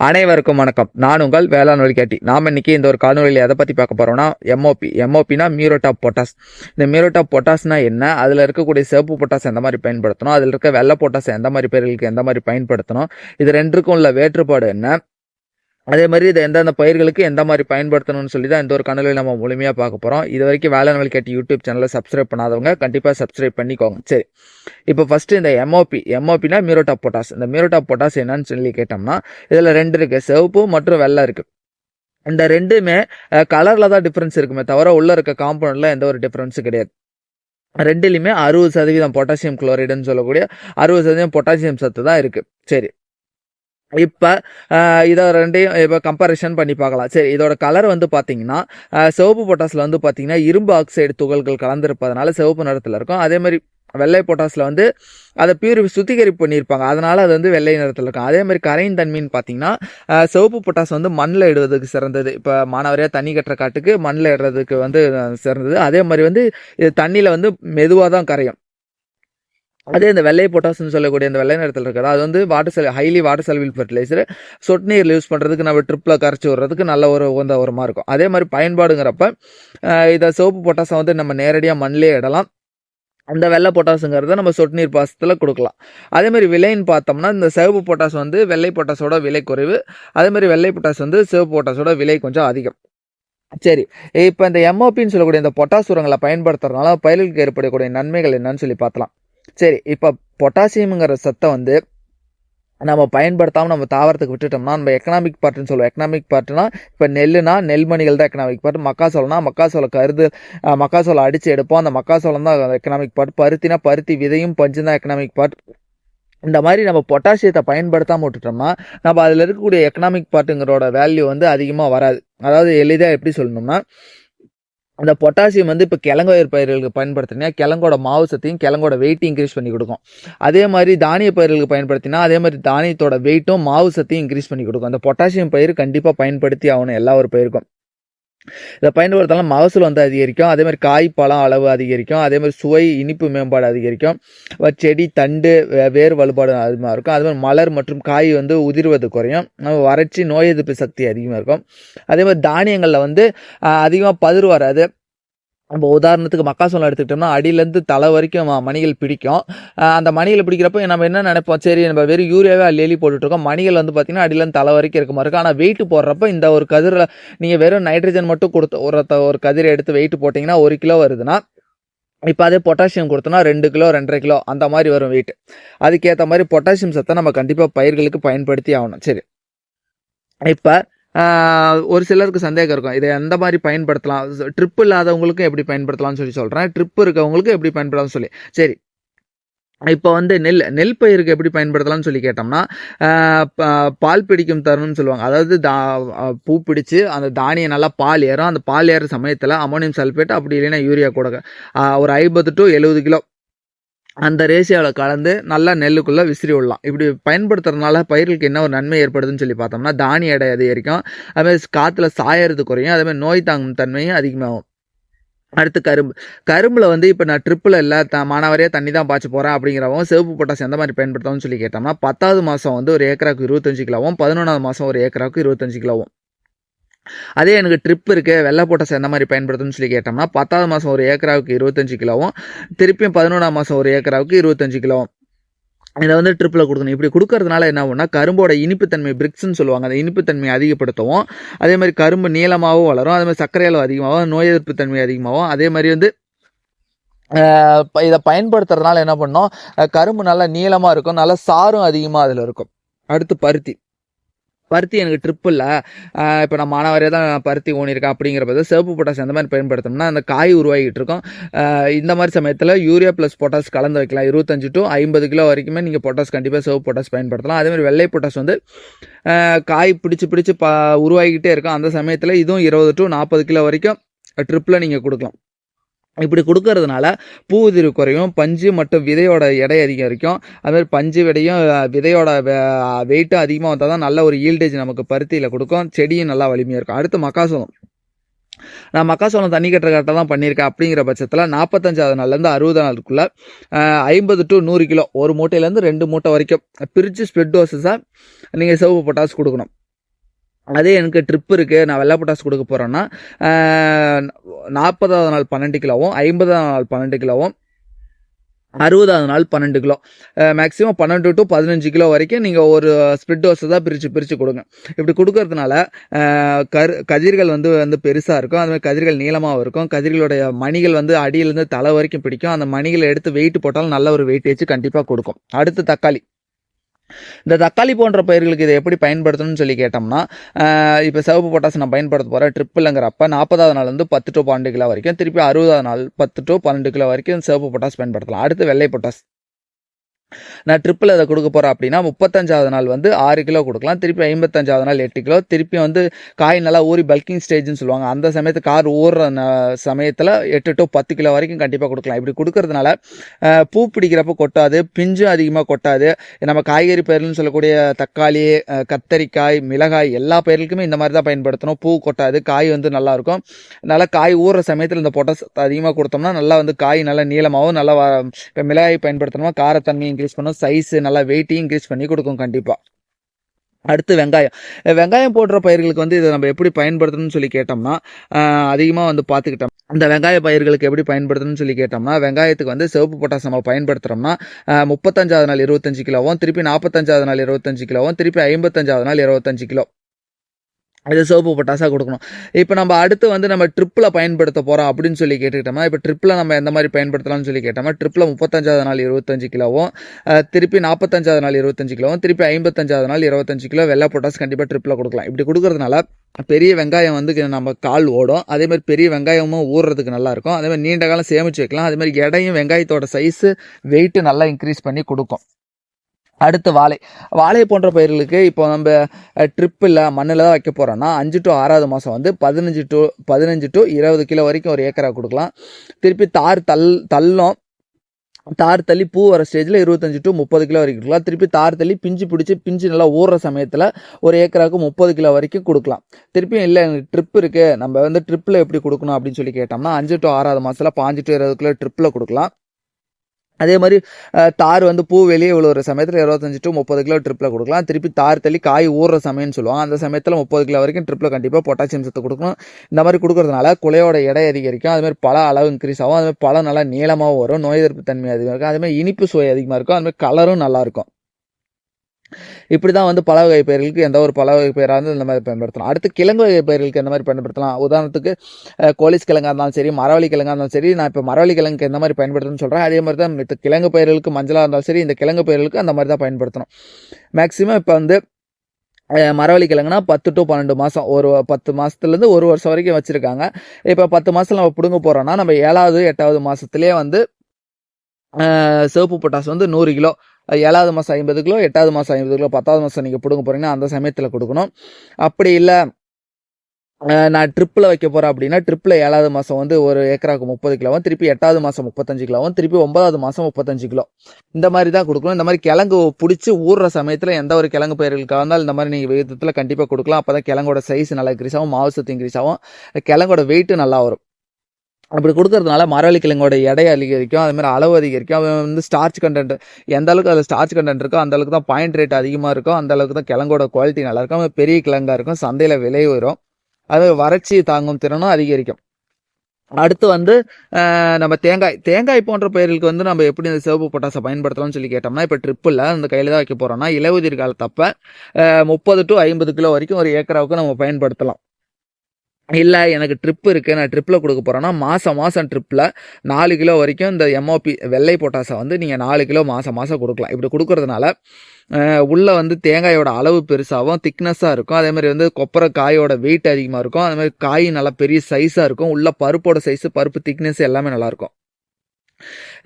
அனைவருக்கும் வணக்கம். நான் உங்கள் வேளாண் வழிகாட்டி நாம் இன்னைக்கு இந்த ஒரு காணொலியில் எதை பற்றி பார்க்க போகிறோம்னா எம்ஓபி எம்ஓபினா மியூரோட்டாப் பொட்டாஸ் இந்த மியூரோட்டாப் பொட்டாஸ்னா என்ன? அதில் இருக்கக்கூடிய சிவப்பு பொட்டாஸ் எந்த மாதிரி பயன்படுத்தணும்? அதில் இருக்க வெள்ளை பொட்டாஸ் எந்த மாதிரி பேர்களுக்கு எந்த மாதிரி பயன்படுத்தணும்? இது ரெண்டுக்கும் உள்ள வேற்றுப்பாடு என்ன? அதே மாதிரி இதை எந்தெந்த பயிர்களுக்கு எந்த மாதிரி பயன்படுத்தணும்னு சொல்லி தான் இந்த ஒரு காணொலியில் நம்ம முழுமையாக பார்க்க போகிறோம் இது வரைக்கும் வேலை நாள் கேட்டு யூடியூப் சேனலை சப்ஸ்கிரைப் பண்ணாதவங்க கண்டிப்பாக சப்ஸ்கிரைப் பண்ணிக்கோங்க. சரி. இப்போ ஃபஸ்ட்டு இந்த எம்ஓபி எம்ஓபினா மீரோட்டா பொட்டாஸ் இந்த மீரோட்டா பொட்டாஸ் என்னன்னு சொல்லி கேட்டோம்னா இதில் ரெண்டு இருக்குது சிவப்பு மற்றும் வெள்ளை இருக்குது இந்த ரெண்டுமே கலரில் தான் டிஃப்ரென்ஸ் இருக்குமே தவிர உள்ளே இருக்க காம்பவுண்டில் எந்த ஒரு டிஃப்ரென்ஸும் கிடையாது. ரெண்டுலேயுமே அறுபது சதவீதம் பொட்டாசியம் குளோரைடுன்னு சொல்லக்கூடிய அறுபது சதவீதம் பொட்டாசியம் சத்து தான் இருக்குது சரி. இப்போ இதை ரெண்டையும் இப்போ கம்பேரிஷன் பண்ணி பார்க்கலாம். சரி இதோட கலர் வந்து பார்த்தீங்கன்னா சிவப்பு பொட்டாஸில் வந்து பார்த்தீங்கன்னா இரும்பு ஆக்சைடு துகள்கள் கலந்துருப்பதனால சிவப்பு நிறத்தில் இருக்கும். அதே மாதிரி வெள்ளை பொட்டாஸில் வந்து அதை பியூரி சுத்திகரிப்பு பண்ணியிருப்பாங்க. அதனால் அது வந்து வெள்ளை நிறத்தில் இருக்கும். அதே மாதிரி கரையின் தன்மைன்னு பார்த்தீங்கன்னா சிவப்பு பொட்டாஸ் வந்து மண்ணில் இடுவதற்கு சிறந்தது. இப்போ மாணவரையாக தண்ணி கட்டுற காட்டுக்கு மண்ணில் இடுறதுக்கு வந்து சிறந்தது. அதே மாதிரி வந்து இது தண்ணியில் வந்து மெதுவாக தான் கரையும். அதே இந்த வெள்ளை பொட்டாசுன்னு சொல்லக்கூடிய இந்த வெள்ளை நிறத்தில் இருக்கிறது அது வந்து வாட்டர் செல் ஹைலி வாட்டர் செல்வில் ஃபர்டிலைசர் சொட்டு நீரில் யூஸ் பண்ணுறதுக்கு நம்ம ட்ரிப்பில் கரைச்சி விடுறதுக்கு நல்ல ஒரு உகந்த உரமாக இருக்கும். அதே மாதிரி பயன்பாடுங்கிறப்ப இதை சிவப்பு பொட்டாசம் வந்து நம்ம நேரடியாக மண்ணிலே இடலாம். அந்த வெள்ளை பொட்டாசுங்கிறத நம்ம சொட்டு நீர் பாசத்தில் கொடுக்கலாம். அதே மாதிரி விலைன்னு பார்த்தோம்னா இந்த சிவப்பு பொட்டாஸ் வந்து வெள்ளை பொட்டாஸோட விலை குறைவு. அதே மாதிரி வெள்ளை பொட்டாஸ் வந்து சிவப்பு பொட்டாஸோட விலை கொஞ்சம் அதிகம். சரி இப்போ இந்த எம்ஓபின்னு சொல்லக்கூடிய இந்த பொட்டாஸ் உரங்களை பயன்படுத்துறதுனால பயிர்களுக்கு ஏற்படக்கூடிய நன்மைகள் என்னன்னு சொல்லி பார்த்தலாம் சரி இப்போ பொட்டாசியம்ங்கிற சத்தை வந்து நம்ம பயன்படுத்தாமல் நம்ம தாவரத்துக்கு விட்டுட்டோம்னா நம்ம எக்கனாமிக் பார்ட்னு சொல்லுவோம். எக்கனாமிக் பார்ட்னா இப்போ நெல்லுனா நெல்மணிகள் தான் எக்கனாமிக் பார்ட் மக்காசோளம்னா மக்காசோளம் கருது மக்காசோளம் அடித்து எடுப்போம். அந்த மக்காசோளம் தான் எக்கனாமிக் பார்ட் பருத்தினா பருத்தி விதையும் பஞ்சு தான் எக்கனாமிக் பார்ட் இந்த மாதிரி நம்ம பொட்டாசியத்தை பயன்படுத்தாமல் விட்டுட்டோம்னா நம்ம அதில் இருக்கக்கூடிய எக்கனாமிக் பார்ட்டுங்கிறோட வேல்யூ வந்து அதிகமாக வராது. அதாவது எளிதாக எப்படி சொல்லணும்னா அந்த பொட்டாசியம் வந்து இப்போ கிழங்கு பயிர் பயிர்களுக்கு பயன்படுத்தினா கிழங்கோட மாவு சத்தையும் கிழங்கோட வெயிட்டையும் இன்க்ரீஸ் பண்ணி கொடுக்கும். அதே மாதிரி தானிய பயிர்களுக்கு பயன்படுத்தினா அதே மாதிரி தானியத்தோட வெயிட்டும் மாவு சத்தையும் இன்க்ரீஸ் பண்ணி கொடுக்கும். அந்த பொட்டாசியம் பயிர் கண்டிப்பாக பயன்படுத்தி ஆகணும் எல்லா ஒரு பயிருக்கும். இதை பயன்படுத்தலாம் மகசூல் வந்து அதிகரிக்கும். அதேமாதிரி காய் பழம் அளவு அதிகரிக்கும். அதேமாதிரி சுவை இனிப்பு மேம்பாடு அதிகரிக்கும். செடி தண்டு வேர் வலுப்பாடு அதிகமாக இருக்கும். அதே மாதிரி மலர் மற்றும் காய் வந்து உதிர்வது குறையும். நம்ம வறட்சி நோய் எதிர்ப்பு சக்தி அதிகமாக இருக்கும். அதே மாதிரி தானியங்களில் வந்து அதிகமாக பதிர் வராது. நம்ம உதாரணத்துக்கு மக்காசோளம் எடுத்துக்கிட்டோம்னா அடியிலேருந்து தலை வரைக்கும் மணிகள் பிடிக்கும். அந்த மணிகள் பிடிக்கிறப்ப நம்ம என்ன நினைப்போம்? சரி நம்ம வெறும் யூரியாவே அள்ளி அள்ளி போட்டுட்ருக்கோம். மணிகள் வந்து பார்த்திங்கன்னா அடியிலேருந்து தலை வரைக்கும் இருக்க. மாதிரி இருக்கும் ஆனால் வெயிட் போடுறப்ப இந்த ஒரு கதிரில் நீங்கள் வெறும் நைட்ரஜன் மட்டும் கொடுத்து ஒரு ஒரு கதிரை எடுத்து வெயிட் போட்டிங்கன்னா ஒரு கிலோ வருதுன்னா இப்போ அதே பொட்டாசியம் கொடுத்தோன்னா ரெண்டு கிலோ ரெண்டரை கிலோ அந்த மாதிரி வரும் வெயிட் அதுக்கேற்ற மாதிரி பொட்டாசியம் சத்தை நம்ம கண்டிப்பாக பயிர்களுக்கு பயன்படுத்தி ஆகணும். சரி. இப்போ ஒரு சிலருக்கு சந்தேகம் இருக்கும். இதை எந்த மாதிரி பயன்படுத்தலாம்? ட்ரிப் இல்லாதவங்களுக்கும் எப்படி பயன்படுத்தலாம்னு சொல்லி சொல்கிறேன் ட்ரிப் இருக்கவங்களுக்கும் எப்படி பயன்படலாம்னு சொல்லி. சரி. இப்போ வந்து நெல் நெல் பயிருக்கு எப்படி பயன்படுத்தலாம்னு சொல்லி கேட்டோம்னா பால் பிடிக்கும் தருணம்னு சொல்லுவாங்க. அதாவது தா பூ பிடிச்சு அந்த தானியம் நல்லா பால் ஏறும். அந்த பால் ஏறுற சமயத்தில் அமோனியம் சல்ஃபேட் அப்படி இல்லைன்னா யூரியா கூட. ஒரு ஐம்பது டு எழுபது கிலோ அந்த ரேஷியோவில் கலந்து நல்லா நெல்லுக்குள்ளே விசிறி விடலாம். இப்படி பயன்படுத்துறதுனால பயிர்களுக்கு என்ன ஒரு நன்மை ஏற்படுதுன்னு சொல்லி பார்த்தோம்னா தானிய எடை அதிகரிக்கும். அதுமாதிரி காற்றுல சாயறது குறையும். அதேமாதிரி நோய் தாங்கும் தன்மையும் அதிகமாகும். அடுத்து கரும்பு. கரும்பில் வந்து இப்போ நான் ட்ரிப்பில் இல்லை த மானாவாரியாக தண்ணி தான் பாய்ச்ச போகிறேன் அப்படிங்கிறவங்க சிவப்பு பொட்டாசி எந்த மாதிரி பயன்படுத்தணும்னு சொல்லி கேட்டோம்னா பத்தாவது மாதம் வந்து ஒரு ஏக்கராவுக்கு இருபத்தஞ்சு கிலோவும் பதினொன்றாவது மாதம் ஒரு ஏக்கராவுக்கு இருபத்தஞ்சு கிலோவும். அதே எனக்கு ட்ரிப் இருக்குது வெள்ளை பொட்டாஸ் எந்த மாதிரி பயன்படுத்துன்னு சொல்லி கேட்டோம்னா பத்தாவது மாதம் ஒரு ஏக்கராவுக்கு இருபத்தஞ்சு கிலோவும் திருப்பியும் பதினொன்றாம் மாதம் ஒரு ஏக்கராவுக்கு இருபத்தஞ்சு கிலோவும். இதை வந்து ட்ரிப்பில் கொடுக்கணும். இப்படி கொடுக்கறதுனால என்ன ஆகும்னா கரும்போட இனிப்புத்தன்மை பிரிக்ஸ்னு சொல்லுவாங்க. அந்த இனிப்புத்தன்மையை அதிகப்படுத்தவும் அதே மாதிரி கரும்பு நீளமாகவும் வளரும் அதே மாதிரி சர்க்கரை அளவு அதிகமாகவும் நோய் எதிர்ப்பு தன்மை அதிகமாகவும் அதே மாதிரி வந்து ஆஹ் இதை பயன்படுத்துறதுனால என்ன பண்ணோம் கரும்பு நல்லா நீளமாக இருக்கும் நல்லா சாரும் அதிகமாக அதில் இருக்கும். அடுத்து பருத்தி. பருத்தி எனக்கு ட்ரிப் இல்லை. இப்போ நான் மானாவாரியாக தான் பருத்தி ஊனியிருக்கேன் அப்படிங்கிறப்ப சிவப்பு பொட்டாஸ் எந்த மாதிரி பயன்படுத்தணும்னா அந்த காய் உருவாகிட்டு இருக்கும். இந்த மாதிரி சமயத்தில் யூரியா ப்ளஸ் பொட்டாஸ் கலந்து வைக்கலாம். இருபத்தஞ்சு டு ஐம்பது கிலோ வரைக்குமே நீங்கள் பொட்டாஸ் கண்டிப்பாக சிவப்பு பொட்டாஸ் பயன்படுத்தலாம். அதேமாதிரி வெள்ளை பொட்டாஸ் வந்து காய் பிடிச்சி பிடிச்சி ப உருவாகிக்கிட்டே இருக்கும். அந்த சமயத்தில் இதுவும் இருபது டு நாற்பது கிலோ வரைக்கும் ட்ரிப்பில் நீங்கள் கொடுக்கலாம். இப்படி கொடுக்கறதுனால பூ உதிரி குறையும் பஞ்சு மற்றும் விதையோட எடை அதிகரிக்கும் அதுமாதிரி பஞ்சு விடையும் விதையோட வெயிட்டும் அதிகமாக வந்தால் தான் நல்ல ஒரு ஈல்டேஜ் நமக்கு பருத்தியில் கொடுக்கும். செடியும் நல்லா வலிமையாக இருக்கும். அடுத்து மக்காசோளம் நான் மக்காசோளம் தண்ணி கட்டுற கரெக்டாக தான் பண்ணியிருக்கேன் அப்படிங்கிற பட்சத்தில் நாற்பத்தஞ்சாவது நாள்லேருந்து அறுபது நாளுக்குள்ள ஐம்பது டு நூறு கிலோ ஒரு மூட்டையிலேருந்து ரெண்டு மூட்டை வரைக்கும் பிரித்து ஸ்ப்ரெட் டோசஸாக நீங்கள் செவப்பு பொட்டாஸ் கொடுக்கணும். அதே எனக்கு ட்ரிப் இருக்குது நான் வெள்ளாப்பட்டாசு கொடுக்க போகிறேன்னா நாற்பதாவது நாள் பன்னெண்டு கிலோவும் ஐம்பதாவது நாள் பன்னெண்டு கிலோவும் அறுபதாவது நாள் பன்னெண்டு கிலோ. மேக்ஸிமம் பன்னெண்டு டு பதினஞ்சு கிலோ வரைக்கும் நீங்கள் ஒரு ஸ்ப்ரிட் டோஸை தான் பிரித்து பிரித்து கொடுங்க. இப்படி கொடுக்கறதுனால கரு கதிர்கள் வந்து வந்து பெருசாக இருக்கும். அதுமாதிரி கதிர்கள் நீளமாகவும் இருக்கும். கதிர்களுடைய மணிகள் வந்து அடியிலேருந்து தலை வரைக்கும் பிடிக்கும். அந்த மணிகளை எடுத்து வெயிட் போட்டாலும் நல்ல ஒரு வெயிட்டேஜ் கண்டிப்பாக கொடுக்கும். அடுத்து தக்காளி. இந்த தக்காளி போன்ற பயிர்களுக்கு இதை எப்படி பயன்படுத்தணும்னு சொல்லி கேட்டோம்னா இப்போ சிவப்பு பொட்டாசு நான் பயன்படுத்த போகிறேன் ட்ரிப்பிள்ங்கிறப்ப நாற்பதாவது நாள் வந்து பத்து டு பன்னெண்டு கிலோ வரைக்கும் திருப்பி அறுபதாவது நாள் பத்து டு பன்னெண்டு கிலோ வரைக்கும் சிவப்பு பொட்டாசு பயன்படுத்தலாம். அடுத்து வெள்ளை பொட்டாஸ் நான் ட்ரிப்பில் அதை கொடுக்க போகிறேன் அப்படின்னா முப்பத்தஞ்சாவது நாள் வந்து ஆறு கிலோ கொடுக்கலாம். திருப்பி ஐம்பத்தஞ்சாவது நாள் எட்டு கிலோ. திருப்பி வந்து காய் நல்லா ஊறி பல்கிங் ஸ்டேஜ்னு சொல்லுவாங்க. அந்த சமயத்து கார் ஊறுற சமயத்தில் எட்டு டு பத்து கிலோ வரைக்கும் கண்டிப்பாக கொடுக்கலாம். இப்படி கொடுக்கறதுனால பூ பிடிக்கிறப்ப கொட்டாது பிஞ்சும் அதிகமாக கொட்டாது. நம்ம காய்கறி பயிர்கள்னு சொல்லக்கூடிய தக்காளி கத்தரிக்காய் மிளகாய் எல்லா பயிர்களுக்குமே இந்த மாதிரி தான் பயன்படுத்தணும். பூ கொட்டாது காய் வந்து நல்லாயிருக்கும் நல்லா காய் ஊறுற சமயத்தில் இந்த பொட்டாஸ் அதிகமாக கொடுத்தோம்னா நல்லா வந்து காய் நல்லா நீளமாகவும் நல்லா இப்போ மிளகாய் பயன்படுத்தணுமா? காரத்தன்மையும் இன்க்ரீஸ் பண்ணும். சைஸ் நல்லா வெயிட்டையும் இன்க்ரீஸ் பண்ணி கொடுக்கும் கண்டிப்பாக அடுத்து வெங்காயம். வெங்காயம் போடுற பயிர்களுக்கு வந்து இதை நம்ம எப்படி பயன்படுத்தணும்னு சொல்லி கேட்டோம்னா அதிகமாக வந்து பார்த்துக்கிட்டோம். இந்த வெங்காய பயிர்களுக்கு எப்படி பயன்படுத்தணும்னு சொல்லி கேட்டோம்னா வெங்காயத்துக்கு வந்து சிவப்பு பொட்டாசம் நம்ம பயன்படுத்துகிறோம்னா முப்பத்தஞ்சாவது நாள் இருபத்தஞ்சு கிலோவும் திருப்பி நாற்பத்தஞ்சாவது நாள் இருபத்தஞ்சு கிலோவும் திருப்பி ஐம்பத்தஞ்சாவது நாள் இருபத்தஞ்சு கிலோ. அது சிவப்பு பட்டாசாக கொடுக்கணும். இப்போ நம்ம அடுத்து வந்து நம்ம ட்ரிப்பில் பயன்படுத்த போகிறோம் அப்படின்னு சொல்லி கேட்டுக்கிட்டோம்னா இப்போ ட்ரிப்பில் நம்ம எந்த மாதிரி பயன்படுத்தலாம்னு சொல்லி கேட்டோம்னா ட்ரிப்பில் முப்பத்தஞ்சாவது நாள் இருபத்தஞ்சு கிலோவும் திருப்பி நாற்பத்தஞ்சாவது நாள் இருபத்தஞ்சு கிலோவும் திருப்பி ஐம்பத்தஞ்சாவது நாள் இருபத்தஞ்சு கிலோ வெள்ளை பொட்டாஸ் கண்டிப்பாக ட்ரிப்பில் கொடுக்கலாம். இப்படி கொடுக்குறதுனால பெரிய வெங்காயம் வந்து நம்ம கால் ஓடும். அதே மாதிரி பெரிய வெங்காயமும் ஊறுறதுக்கு நல்லாயிருக்கும் அதேமாதிரி அதே மாதிரி நீண்ட காலம் சேமிச்சு வைக்கலாம். அதேமாதிரி எடையும் வெங்காயத்தோட சைஸு வெயிட்டு நல்லா இன்க்ரீஸ் பண்ணி கொடுக்கும். அடுத்து வாழை. வாழை போன்ற பயிர்களுக்கு இப்போ நம்ம ட்ரிப்பில் மண்ணில் தான் வைக்க போகிறோன்னா அஞ்சு டு ஆறாவது மாதம் வந்து பதினஞ்சு டு பதினஞ்சு டு இருபது கிலோ வரைக்கும் ஒரு ஏக்கரா கொடுக்கலாம். திருப்பி தார் தள் தள்ளும் தார் தள்ளி பூ வர ஸ்டேஜில் இருபத்தஞ்சு டு முப்பது கிலோ வரைக்கும் கொடுக்கலாம். திருப்பி தார் தள்ளி பிஞ்சு பிடிச்சி பிஞ்சு நல்லா ஊறுற சமயத்தில் ஒரு ஏக்கராவுக்கு முப்பது கிலோ வரைக்கும் கொடுக்கலாம். திருப்பியும் இல்லை எனக்கு ட்ரிப் இருக்குது நம்ம வந்து ட்ரிப்பில் எப்படி கொடுக்கணும் அப்படின்னு சொல்லி கேட்டோம்னா அஞ்சு டு ஆறாவது மாதத்தில் பாஞ்சு டு இருபது கிலோ ட்ரிப்பில் கொடுக்கலாம். அதே மாதிரி தார் வந்து பூ வெளியே விழுகிற சமயத்தில் இருபத்தஞ்சி டு முப்பது கிலோ ட்ரிப்பில் கொடுக்கலாம். திருப்பி தார் தள்ளி காய் ஊறுற சமயம்னு சொல்லுவாங்க. அந்த சமயத்தில் முப்பது கிலோ வரைக்கும் ட்ரிப்பில் கண்டிப்பாக பொட்டாசியம் சத்து கொடுக்கணும். இந்த மாதிரி கொடுக்கறதுனால குலையோட எடை அதிகரிக்கும். அதுமாதிரி பல அளவு இன்க்ரீஸ் ஆகும். அதுமாதிரி பல பழம் நல்லா நீளமாகவும் வரும். நோய் எதிர்ப்பு தன்மை அதிகமாக இருக்கும். அதுமாதிரி இனிப்பு சுவை அதிகமாக இருக்கும். அது மாதிரி கலரும் நல்லாயிருக்கும் இப்படி தான் வந்து பல வகை பயிர்களுக்கு எந்த ஒரு பல வகை பயிராக இருந்தாலும் இந்த மாதிரி பயன்படுத்தலாம். அடுத்து கிழங்கு வகை பயிர்களுக்கு எந்த மாதிரி பயன்படுத்தலாம்? உதாரணத்துக்கு கோலிஸ் கிழங்காக இருந்தாலும் சரி மரவள்ளி கிழங்காக இருந்தாலும் சரி நான் இப்போ மரவள்ளி கிழங்குக்கு எந்த மாதிரி பயன்படுத்தணும்னு சொல்கிறேன் அதே மாதிரி தான் இந்த கிழங்கு பயிர்களுக்கு மஞ்சளாக இருந்தாலும் சரி இந்த கிழங்கு பயிர்களுக்கு அந்த மாதிரி தான் பயன்படுத்தணும். மேக்ஸிமம் இப்போ வந்து மரவள்ளி கிழங்குனா பத்து டு பன்னெண்டு மாதம் ஒரு பத்து மாதத்துலேருந்து ஒரு வருஷம் வரைக்கும் வச்சுருக்காங்க. இப்போ பத்து மாதத்தில் நம்ம பிடுங்க போகிறோம்னா நம்ம ஏழாவது எட்டாவது மாதத்துலேயே வந்து சிவப்பு பொட்டாசு வந்து நூறு கிலோ. ஏழாவது மாதம் ஐம்பது கிலோ எட்டாவது மாதம் ஐம்பது கிலோ பத்தாவது மாதம் நீங்கள் பிடுங்க போகிறீங்கன்னா அந்த சமயத்தில் கொடுக்கணும். அப்படி இல்லை நான் ட்ரிப்பில் வைக்க போகிறேன் அப்படின்னா ட்ரிப்பில் ஏழாவது மாதம் வந்து ஒரு ஏக்கராவுக்கு முப்பது கிலோவும் திருப்பி எட்டாவது மாதம் முப்பத்தஞ்சு கிலோவும் திருப்பி ஒன்பதாவது மாதம் முப்பத்தஞ்சு கிலோ. இந்த மாதிரி தான் கொடுக்கணும். இந்த மாதிரி கிழங்கு பிடிச்சி ஊறுற சமயத்தில் எந்த ஒரு கிழங்கு பயிர்களுக்காக இருந்தாலும் இந்த மாதிரி நீங்கள் விகிதத்தில் கண்டிப்பாக கொடுக்கலாம். அப்போ தான் கிழங்கோட சைஸ் நல்லா இன்க்ரீஸ் ஆகும் மாவு சத்து இன்க்ரீஸ் ஆகும். கிழங்கோட வெயிட்டு நல்லா வரும். அப்படி கொடுக்கறதுனால மரவள்ளி கிழங்கோட எடை அதிகரிக்கும் அதுமாரி அளவு அதிகரிக்கும். வந்து ஸ்டார்ச் கண்டென்ட் எந்த அளவுக்கு அதில் ஸ்டார்ச் கண்டென்ட் இருக்கோ அந்த அளவுக்கு தான் பாயிண்ட் ரேட் அதிகமாக இருக்கும். அந்த அளவுக்கு தான் கிழங்கோட குவாலிட்டி நல்லா இருக்கும். அது பெரிய கிழங்காக இருக்கும். சந்தையில் விலை வரும் அது வறட்சி தாங்கும் திறனும் அதிகரிக்கும். அடுத்து வந்து நம்ம தேங்காய் தேங்காய் போன்ற பயிர்களுக்கு வந்து நம்ம எப்படி இந்த சிவப்பு பொட்டாசை பயன்படுத்தலாம்னு சொல்லி கேட்டோம்னா இப்போ ட்ரிப்பில் அந்த கையில் தான் வைக்க போகிறோம்னா இலவுதிர் காலத்தப்ப முப்பது டு ஐம்பது கிலோ வரைக்கும் ஒரு ஏக்கராவுக்கு நம்ம பயன்படுத்தலாம். இல்லை எனக்கு ட்ரிப் இருக்குது நான் ட்ரிப்பில் கொடுக்க போகிறேன்னா மாதம் மாதம் ட்ரிப்பில் நாலு கிலோ வரைக்கும் இந்த எம்ஓபி வெள்ளை பொட்டாசை வந்து நீங்கள் நாலு கிலோ மாதம் மாதம் கொடுக்கலாம். இப்படி கொடுக்கறதுனால உள்ளே வந்து தேங்காயோட அளவு பெருசாகவும் திக்னஸாக இருக்கும். அதே மாதிரி வந்து கொப்பரை காயோட வெயிட் அதிகமாக இருக்கும். அதே மாதிரி காய் நல்லா பெரிய சைஸாக இருக்கும். உள்ளே பருப்போட சைஸு பருப்பு திக்னஸ் எல்லாமே நல்லாயிருக்கும்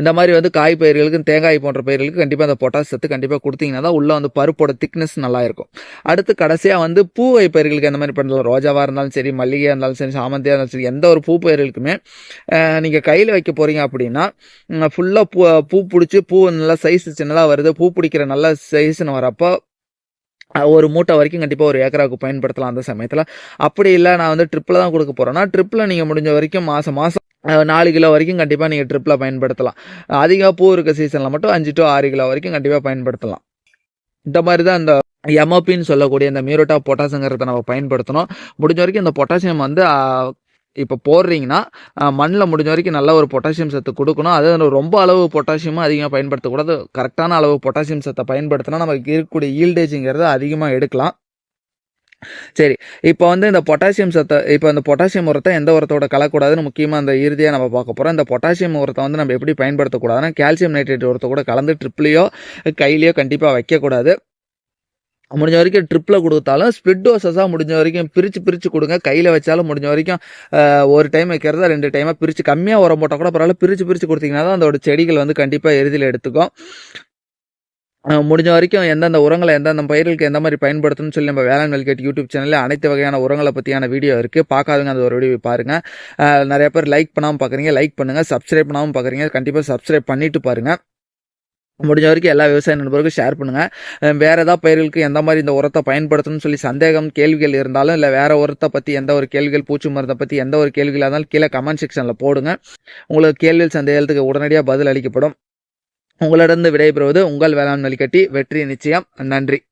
இந்த மாதிரி வந்து காய் பயிர்களுக்கு தேங்காய் போன்ற பயிர்களுக்கு கண்டிப்பாக அந்த பொட்டாஸ் சத்து கண்டிப்பாக கொடுத்தீங்கன்னா தான் உள்ளே வந்து பருப்போட திக்னஸ் நல்லா இருக்கும். அடுத்து கடைசியாக வந்து பூவை பயிர்களுக்கு எந்த மாதிரி பண்ணலாம்? ரோஜாவாக இருந்தாலும் சரி மல்லிகையாக இருந்தாலும் சரி சாமந்தியாக இருந்தாலும் சரி எந்த ஒரு பூ பயிர்களுக்குமே நீங்கள் கையில் வைக்க போகிறீங்க அப்படின்னா ஃபுல்லாக பூ பூ பிடிச்சி பூ நல்லா சைஸ் சின்னதாக வருது. பூ பிடிக்கிற நல்ல சைஸ்னு வரப்போ ஒரு மூட்டை வரைக்கும் கண்டிப்பாக ஒரு ஏக்கராவுக்கு பயன்படுத்தலாம் அந்த சமயத்தில். அப்படி இல்லை நான் வந்து ட்ரிப்பில் தான் கொடுக்க போகிறேன்னா ட்ரிப்பில் நீங்கள் முடிஞ்ச வரைக்கும் மாதம் மாதம் நாலு கிலோ வரைக்கும் கண்டிப்பாக நீங்கள் ட்ரிப்பில் பயன்படுத்தலாம். அதிக பூ இருக்க சீசனில் மட்டும் அஞ்சு டு ஆறு கிலோ வரைக்கும் கண்டிப்பாக பயன்படுத்தலாம். இந்த மாதிரி தான் அந்த எம்ஓபின்னு சொல்லக்கூடிய இந்த மியூரோட்டா ஆஃப் பொட்டாசுங்கிறத நம்ம பயன்படுத்தணும். முடிஞ்ச வரைக்கும் இந்த பொட்டாசியம் வந்து இப்போ போடுறீங்கன்னா மண்ணில் முடிஞ்ச வரைக்கும் நல்ல ஒரு பொட்டாசியம் சத்து கொடுக்கணும். அது ரொம்ப அளவு பொட்டாசியமும் அதிகமாக பயன்படுத்தக்கூடாது. கரெக்டான அளவு பொட்டாசியம் சத்தை பயன்படுத்தினா நமக்கு இருக்கக்கூடிய ஈல்டேஜுங்கிறத அதிகமாக எடுக்கலாம். சரி இப்போ வந்து இந்த பொட்டாசியம் சத்தை இப்போ இந்த பொட்டாசியம் உரத்தை எந்த உரத்தோட கலக்கூடாதுன்னு முக்கியமாக அந்த இறுதியாக நம்ம பார்க்க போகிறோம் இந்த பொட்டாசியம் உரத்தை வந்து நம்ம எப்படி பயன்படுத்தக்கூடாதுன்னா கால்சியம் நைட்ரேட் உரத்தை கூட கலந்து ட்ரிப்லேயோ கையிலையோ கண்டிப்பாக வைக்கக்கூடாது. முடிஞ்ச வரைக்கும் ட்ரிப்பில் கொடுத்தாலும் ஸ்பிட் டோசஸாக முடிஞ்ச வரைக்கும் பிரித்து பிரித்து கொடுங்க. கையில் வச்சாலும் முடிஞ்ச வரைக்கும் ஒரு டைம் வைக்கிறதா ரெண்டு டைமாக பிரித்து கம்மியாக உரம் போட்டால் கூட பரவாயில்ல பிரித்து பிரித்து கொடுத்தீங்கன்னா தான் அதோட செடிகள் வந்து கண்டிப்பாக எரிதில் எடுத்துக்கும். முடிஞ்ச வரைக்கும் எந்தெந்த உரங்களை எந்தெந்த பயிர்களுக்கு எந்த மாதிரி பயன்படுத்தணும்னு சொல்லி நம்ம வேளாண் வெல்கேட் யூடியூப் சேனலில் அனைத்து வகையான உரங்களை பற்றியான வீடியோ இருக்குது பார்க்காதுங்க அந்த ஒரு வீடியோ பாருங்கள் நிறைய பேர் லைக் பண்ணாமல் பார்க்குறீங்க லைக் பண்ணுங்கள் சப்ஸ்கிரைப் பண்ணாமல் பார்க்குறீங்க கண்டிப்பாக சப்ஸ்கிரைப் பண்ணிட்டு பாருங்கள் முடிஞ்ச வரைக்கும் எல்லா விவசாய நண்பர்களுக்கும் ஷேர் பண்ணுங்கள் வேறு ஏதாவது பயிர்களுக்கு எந்த மாதிரி இந்த உரத்தை பயன்படுத்தணும்னு சொல்லி சந்தேகம் கேள்விகள் இருந்தாலும் இல்லை வேறு உரத்தை பற்றி எந்த ஒரு கேள்விகள் பூச்சி மருந்தை பற்றி எந்த ஒரு கேள்விகளாக இருந்தாலும் கீழே கமெண்ட் செக்ஷனில் போடுங்க. உங்களுக்கு கேள்விகள் சந்தேகத்துக்கு உடனடியாக பதில் அளிக்கப்படும். உங்களிடம் விடைபெறுவது உங்கள் வேளாண் வழிகட்டி வெற்றி நிச்சயம். நன்றி.